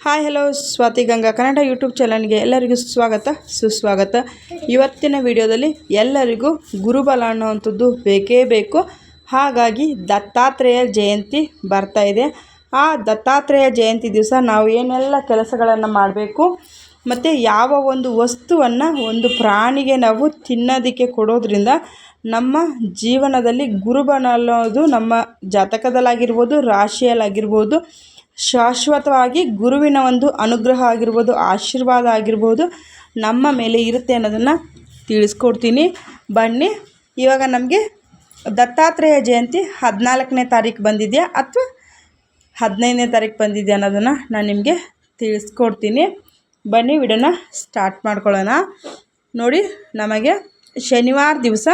Hi hello Swathi Ganga Kannada YouTube ಚಾನಲ್ಗೆ ಎಲ್ಲರಿಗೂ ಸ್ವಾಗತ ಸುಸ್ವಾಗತ. ಇವತ್ತಿನ ವಿಡಿಯೋದಲ್ಲಿ ಎಲ್ಲರಿಗೂ ಗುರುಬಲ ಅನ್ನುವಂಥದ್ದು ಬೇಕೇ ಬೇಕು. ಹಾಗಾಗಿ ದತ್ತಾತ್ರೇಯ ಜಯಂತಿ ಬರ್ತಾ ಇದೆ. ಆ ದತ್ತಾತ್ರೇಯ ಜಯಂತಿ ದಿವಸ ನಾವು ಏನೆಲ್ಲ ಕೆಲಸಗಳನ್ನು ಮಾಡಬೇಕು, ಮತ್ತು ಯಾವ ಒಂದು ವಸ್ತುವನ್ನು ಒಂದು ಪ್ರಾಣಿಗೆ ನಾವು ತಿನ್ನೋದಕ್ಕೆ ಕೊಡೋದ್ರಿಂದ ನಮ್ಮ ಜೀವನದಲ್ಲಿ ಗುರುಬಲ ಅನ್ನೋದು ನಮ್ಮ ಜಾತಕದಲ್ಲಾಗಿರ್ಬೋದು, ರಾಶಿಯಲ್ಲಾಗಿರ್ಬೋದು ಶಾಶ್ವತವಾಗಿ ಗುರುವಿನ ಒಂದು ಅನುಗ್ರಹ ಆಗಿರ್ಬೋದು, ಆಶೀರ್ವಾದ ಆಗಿರ್ಬೋದು ನಮ್ಮ ಮೇಲೆ ಇರುತ್ತೆ ಅನ್ನೋದನ್ನು ತಿಳಿಸ್ಕೊಡ್ತೀನಿ. ಬನ್ನಿ, ಇವಾಗ ನಮಗೆ ದತ್ತಾತ್ರೇಯ ಜಯಂತಿ ಹದಿನಾಲ್ಕನೇ ತಾರೀಕು ಬಂದಿದೆಯಾ ಅಥವಾ ಹದಿನೈದನೇ ತಾರೀಕು ಬಂದಿದೆಯಾ ಅನ್ನೋದನ್ನು ನಾನು ನಿಮಗೆ ತಿಳಿಸ್ಕೊಡ್ತೀನಿ. ಬನ್ನಿ, ವಿಡಿಯೋನ ಸ್ಟಾರ್ಟ್ ಮಾಡ್ಕೊಳ್ಳೋಣ. ನೋಡಿ, ನಮಗೆ ಶನಿವಾರ ದಿವಸ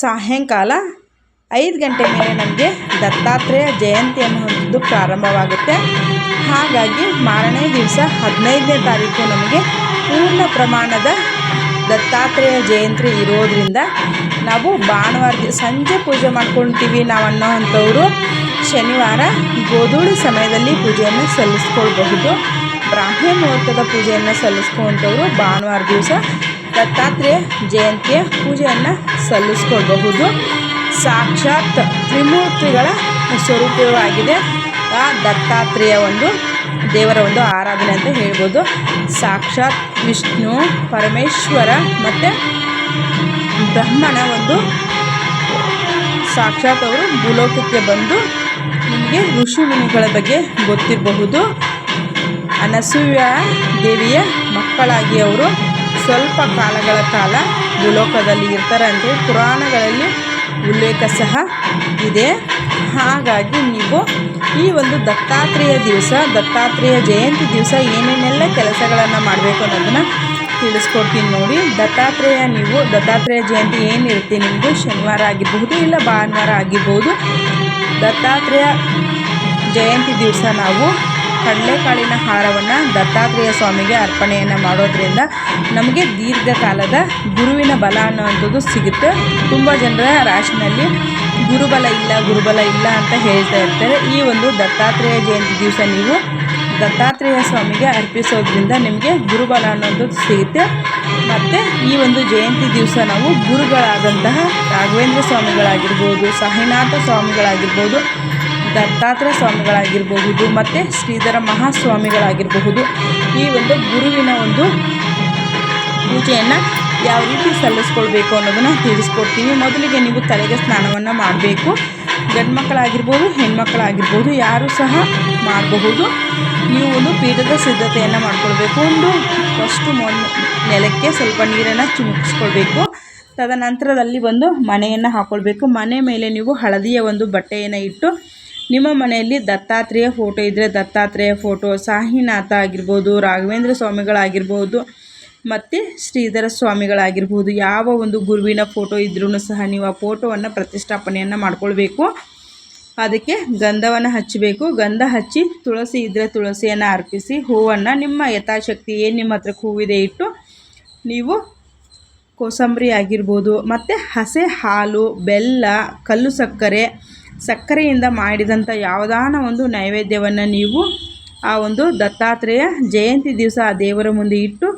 ಸಾಯಂಕಾಲ ಐದು ಗಂಟೆ ಮೇಲೆ ನಮಗೆ ದತ್ತಾತ್ರೇಯ ಜಯಂತಿಯನ್ನು ಹೊಂದಿದ್ದು ಪ್ರಾರಂಭವಾಗುತ್ತೆ. ಹಾಗಾಗಿ ಮಾರನೇ ದಿವಸ ಹದಿನೈದನೇ ತಾರೀಕು ನಮಗೆ ಪೂರ್ಣ ಪ್ರಮಾಣದ ದತ್ತಾತ್ರೇಯ ಜಯಂತಿ ಇರೋದರಿಂದ ನಾವು ಭಾನುವಾರ ಸಂಜೆ ಪೂಜೆ ಮಾಡ್ಕೊಳ್ತೀವಿ ನಾವು ಅನ್ನೋ ಅಂಥವರು. ಶನಿವಾರ ಗೋಧೂಳಿ ಸಮಯದಲ್ಲಿ ಪೂಜೆಯನ್ನು ಸಲ್ಲಿಸ್ಕೊಳ್ಬಹುದು. ಬ್ರಾಹ್ಮಣ ಮುಹೂರ್ತದ ಪೂಜೆಯನ್ನು ಸಲ್ಲಿಸ್ಕೊಂಥವ್ರು ಭಾನುವಾರ ದಿವಸ ದತ್ತಾತ್ರೇಯ ಜಯಂತಿಯ ಪೂಜೆಯನ್ನು ಸಲ್ಲಿಸ್ಕೊಳ್ಬಹುದು. ಸಾಕ್ಷಾತ್ ತ್ರಿಮೂರ್ತಿಗಳ ಸ್ವರೂಪವಾಗಿದೆ. ಆ ದತ್ತಾತ್ರೇಯ ಒಂದು, ದೇವರ ಒಂದು ಆರಾಧನೆ ಅಂತ ಹೇಳ್ಬೋದು. ಸಾಕ್ಷಾತ್ ವಿಷ್ಣು, ಪರಮೇಶ್ವರ ಮತ್ತು ಬ್ರಹ್ಮನ ಒಂದು ಸಾಕ್ಷಾತ್ ಅವರು ಭೂಲೋಕಕ್ಕೆ ಬಂದು ನಿಮಗೆ ಋಷಿ ಮುನಿಗಳ ಬಗ್ಗೆ ಗೊತ್ತಿರಬಹುದು. ಅನಸೂಯ ದೇವಿಯ ಮಕ್ಕಳಾಗಿ ಅವರು ಸ್ವಲ್ಪ ಕಾಲಗಳ ಕಾಲ ಭೂಲೋಕದಲ್ಲಿ ಇರ್ತಾರೆ ಅಂತೇಳಿ ಪುರಾಣಗಳಲ್ಲಿ ಉಲ್ಲೇಖ ಸಹ ಇದೆ. ಹಾಗಾಗಿ ನೀವು ಈ ಒಂದು ದತ್ತಾತ್ರೇಯ ದಿವಸ, ದತ್ತಾತ್ರೇಯ ಜಯಂತಿ ದಿವಸ ಏನೇನೆಲ್ಲ ಕೆಲಸಗಳನ್ನು ಮಾಡಬೇಕು ಅನ್ನೋದನ್ನು ತಿಳಿಸ್ಕೊಡ್ತೀನಿ ನೋಡಿ. ದತ್ತಾತ್ರೇಯ ನೀವು, ದತ್ತಾತ್ರೇಯ ಜಯಂತಿ ಏನಿರುತ್ತೆ ನಿಮ್ಮದು ಶನಿವಾರ ಆಗಿರಬಹುದು ಇಲ್ಲ ಭಾನುವಾರ ಆಗಿರ್ಬೋದು ದತ್ತಾತ್ರೇಯ ಜಯಂತಿ ದಿವಸ ನಾವು ಕಡಲೆಕಾಳಿನ ಹಾರವನ್ನು ದತ್ತಾತ್ರೇಯ ಸ್ವಾಮಿಗೆ ಅರ್ಪಣೆಯನ್ನು ಮಾಡೋದ್ರಿಂದ ನಮಗೆ ದೀರ್ಘಕಾಲದ ಗುರುವಿನ ಬಲ ಅನ್ನುವಂಥದ್ದು ಸಿಗುತ್ತೆ. ತುಂಬ ಜನರ ರಾಶಿನಲ್ಲಿ ಗುರುಬಲ ಇಲ್ಲ ಗುರುಬಲ ಇಲ್ಲ ಅಂತ ಹೇಳ್ತಾ ಇರ್ತಾರೆ. ಈ ಒಂದು ದತ್ತಾತ್ರೇಯ ಜಯಂತಿ ದಿವಸ ನೀವು ದತ್ತಾತ್ರೇಯ ಸ್ವಾಮಿಗೆ ಅರ್ಪಿಸೋದ್ರಿಂದ ನಿಮಗೆ ಗುರುಬಲ ಅನ್ನೋದು ಸಿಗುತ್ತೆ. ಮತ್ತು ಈ ಒಂದು ಜಯಂತಿ ದಿವಸ ನಾವು ಗುರುಗಳಾದಂತಹ ರಾಘವೇಂದ್ರ ಸ್ವಾಮಿಗಳಾಗಿರ್ಬೋದು, ಸಾಯಿನಾಥ ಸ್ವಾಮಿಗಳಾಗಿರ್ಬೋದು ದತ್ತಾತ್ರೇಯ ಸ್ವಾಮಿಗಳಾಗಿರಬಹುದು ಮತ್ತು ಶ್ರೀಧರ ಮಹಾಸ್ವಾಮಿಗಳಾಗಿರಬಹುದು. ಈ ಒಂದು ಗುರುವಿನ ಒಂದು ಪೂಜೆಯನ್ನು ಯಾವ ರೀತಿ ಸಲ್ಲಿಸ್ಕೊಳ್ಬೇಕು ಅನ್ನೋದನ್ನು ತಿಳಿಸ್ಕೊಡ್ತೀನಿ. ಮೊದಲಿಗೆ ನೀವು ತಲೆಗೆ ಸ್ನಾನವನ್ನು ಮಾಡಬೇಕು. ಗಂಡು ಮಕ್ಕಳಾಗಿರ್ಬೋದು ಹೆಣ್ಮಕ್ಕಳಾಗಿರ್ಬೋದು ಯಾರು ಸಹ ಮಾಡಬಹುದು. ನೀವು ಒಂದು ಪೀಠದ ಸಿದ್ಧತೆಯನ್ನು ಮಾಡ್ಕೊಳ್ಬೇಕು. ಒಂದು ಫಸ್ಟು ನೆಲಕ್ಕೆ ಸ್ವಲ್ಪ ನೀರನ್ನು ಚಿಮುಕಿಸ್ಕೊಳ್ಬೇಕು ತದನಂತರದಲ್ಲಿ ಒಂದು ಮನೆಯನ್ನು ಹಾಕ್ಕೊಳ್ಬೇಕು ಮನೆ ಮೇಲೆ ನೀವು ಹಳದಿಯ ಒಂದು ಬಟ್ಟೆಯನ್ನು ಇಟ್ಟು ನಿಮ್ಮ ಮನೆಯಲ್ಲಿ ದತ್ತಾತ್ರೇಯ ಫೋಟೋ ಇದ್ದರೆ ದತ್ತಾತ್ರೇಯ ಫೋಟೋ ಸಾಹಿನಾಥ ಆಗಿರ್ಬೋದು, ರಾಘವೇಂದ್ರ ಸ್ವಾಮಿಗಳಾಗಿರ್ಬೋದು, ಮತ್ತು ಶ್ರೀಧರ ಸ್ವಾಮಿಗಳಾಗಿರ್ಬೋದು, ಯಾವ ಒಂದು ಗುರುವಿನ ಫೋಟೋ ಇದ್ರೂ ಸಹ ನೀವು ಆ ಫೋಟೋವನ್ನು ಪ್ರತಿಷ್ಠಾಪನೆಯನ್ನು ಮಾಡಿಕೊಳ್ಬೇಕು. ಅದಕ್ಕೆ ಗಂಧವನ್ನು ಹಚ್ಚಬೇಕು ಗಂಧ ಹಚ್ಚಿ ತುಳಸಿ ಇದ್ದರೆ ತುಳಸಿಯನ್ನು ಅರ್ಪಿಸಿ ಹೂವನ್ನು ನಿಮ್ಮ ಯಥಾಶಕ್ತಿ ಏನು ನಿಮ್ಮ ಹತ್ರಕ್ಕೆ ಹೂವಿದೆ ಇಟ್ಟು ನೀವು ಕೋಸಂಬರಿ ಆಗಿರ್ಬೋದು, ಮತ್ತು ಹಸೆ ಹಾಲು, ಬೆಲ್ಲ, ಕಲ್ಲು ಸಕ್ಕರೆ ಸಕ್ಕರೆಯಿಂದ ಮಾಡಿದಂಥ ಯಾವುದಾನ ಒಂದು ನೈವೇದ್ಯವನ್ನು ನೀವು ಆ ಒಂದು ದತ್ತಾತ್ರೇಯ ಜಯಂತಿ ದಿವಸ ಆ ದೇವರ ಮುಂದೆ ಇಟ್ಟು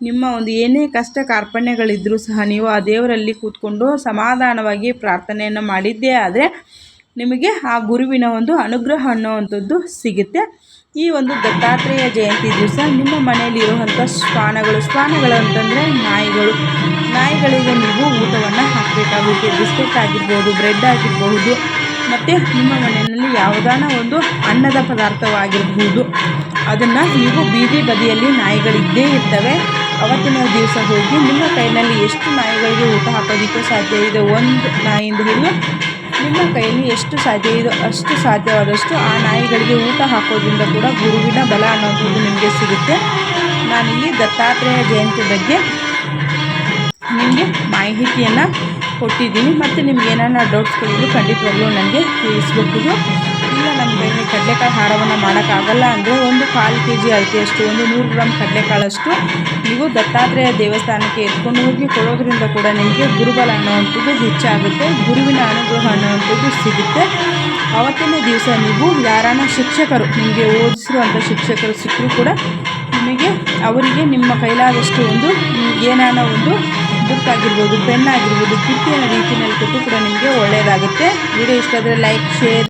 ನಿಮ್ಮ ಒಂದು ಏನೇ ಕಷ್ಟ ಕಾರ್ಪಣ್ಯಗಳಿದ್ದರೂ ಸಹ ನೀವು ಆ ದೇವರಲ್ಲಿ ಕೂತ್ಕೊಂಡು ಸಮಾಧಾನವಾಗಿ ಪ್ರಾರ್ಥನೆಯನ್ನು ಮಾಡಿದ್ದೇ ಆದರೆ ನಿಮಗೆ ಆ ಗುರುವಿನ ಒಂದು ಅನುಗ್ರಹ ಅನ್ನುವಂಥದ್ದು ಸಿಗುತ್ತೆ. ಈ ಒಂದು ದತ್ತಾತ್ರೇಯ ಜಯಂತಿ ದಿವಸ ನಿಮ್ಮ ಮನೆಯಲ್ಲಿ ಇರುವಂಥ ಶ್ವಾನಗಳು ಶ್ವಾನಗಳು ಅಂತಂದರೆ ನಾಯಿಗಳು. ನಾಯಿಗಳಿಗೆ ನೀವು ಊಟವನ್ನು ಹಾಕಬೇಕಾಗುತ್ತೆ, ಬಿಸ್ಕೆಟ್ ಆಗಿರ್ಬೋದು, ಬ್ರೆಡ್ ಆಗಿರ್ಬೋದು ಮತ್ತು ನಿಮ್ಮ ಮನೆಯಲ್ಲಿ ಯಾವುದಾನ ಒಂದು ಅನ್ನದ ಪದಾರ್ಥವಾಗಿರಬಹುದು ಅದನ್ನು ನೀವು ಬೀದಿ ಬದಿಯಲ್ಲಿ ನಾಯಿಗಳಿದ್ದೇ ಇರ್ತವೆ. ಅವತ್ತಿನ ದಿವಸ ಹೋಗಿ ನಿಮ್ಮ ಕೈಯಲ್ಲಿ ಎಷ್ಟು ನಾಯಿಗಳಿಗೆ ಊಟ ಹಾಕೋದಕ್ಕೆ ಸಾಧ್ಯ ಇದೆ ಒಂದು ನಾಯಿಯಿಂದ ಹಿಡಿದು ನಿಮ್ಮ ಕೈಯಲ್ಲಿ ಎಷ್ಟು ಸಾಧ್ಯ ಇದೆ, ಅಷ್ಟು ಸಾಧ್ಯವಾದಷ್ಟು ಆ ನಾಯಿಗಳಿಗೆ ಊಟ ಹಾಕೋದ್ರಿಂದ ಕೂಡ ಗುರುವಿನ ಬಲ ಅನ್ನೋದು ನಿಮಗೆ ಸಿಗುತ್ತೆ. ನಾನಿಲ್ಲಿ ದತ್ತಾತ್ರೇಯ ಜಯಂತಿ ಬಗ್ಗೆ ನಿಮಗೆ ಮಾಹಿತಿಯನ್ನು ಕೊಟ್ಟಿದ್ದೀನಿ. ಮತ್ತು ನಿಮ್ಗೆ ಏನಾರ ಡೌಟ್ಸ್ಗಳಿದ್ರು ಖಂಡಿತವಾಗ್ಲೂ ನನಗೆ ತಿಳಿಸ್ಬೇಕು ಇಲ್ಲ ಕೈಯಲ್ಲಿ ಕಡಲೆಕಾಳು ಹಾರವನ್ನು ಮಾಡೋಕ್ಕಾಗಲ್ಲ ಅಂದರೆ ಒಂದು ಕಾಲು ಕೆ ಜಿ ಅಳತೆಯಷ್ಟು ಒಂದು ನೂರು ಗ್ರಾಮ್ ಕಡಲೆಕಾಳಷ್ಟು ನೀವು ದತ್ತಾತ್ರೇಯ ದೇವಸ್ಥಾನಕ್ಕೆ ಎತ್ಕೊಂಡು ಹೋಗಿ ಕೊಡೋದ್ರಿಂದ ಕೂಡ ನಿಮಗೆ ಗುರುಬಲ ಅನ್ನೋವಂಥದ್ದು ಹೆಚ್ಚಾಗುತ್ತೆ. ಗುರುವಿನ ಅನುಗ್ರಹ ಅನ್ನೋವಂಥದ್ದು ಸಿಗುತ್ತೆ. ಅವತ್ತಿನ ದಿವಸ ನೀವು ಯಾರಾನ ಶಿಕ್ಷಕರು, ನಿಮಗೆ ಓದಿಸಿರುವಂಥ ಶಿಕ್ಷಕರು ಸಿಕ್ಕರೂ ಕೂಡ ನಿಮಗೆ, ಅವರಿಗೆ ನಿಮ್ಮ ಕೈಲಾದಷ್ಟು ಒಂದು ಏನಾನ ಒಂದು ಬುಕ್ ಆಗಿರ್ಬೋದು ಪೆನ್ ಆಗಿರ್ಬೋದು ಗಿಫ್ಟಿನ ರೀತಿಯಲ್ಲಿ ಕೊಟ್ಟು ಕೂಡ ನಿಮಗೆ ಒಳ್ಳೆಯದಾಗುತ್ತೆ ವಿಡಿಯೋ ಇಷ್ಟ ಆದರೆ ಲೈಕ್ ಶೇರ್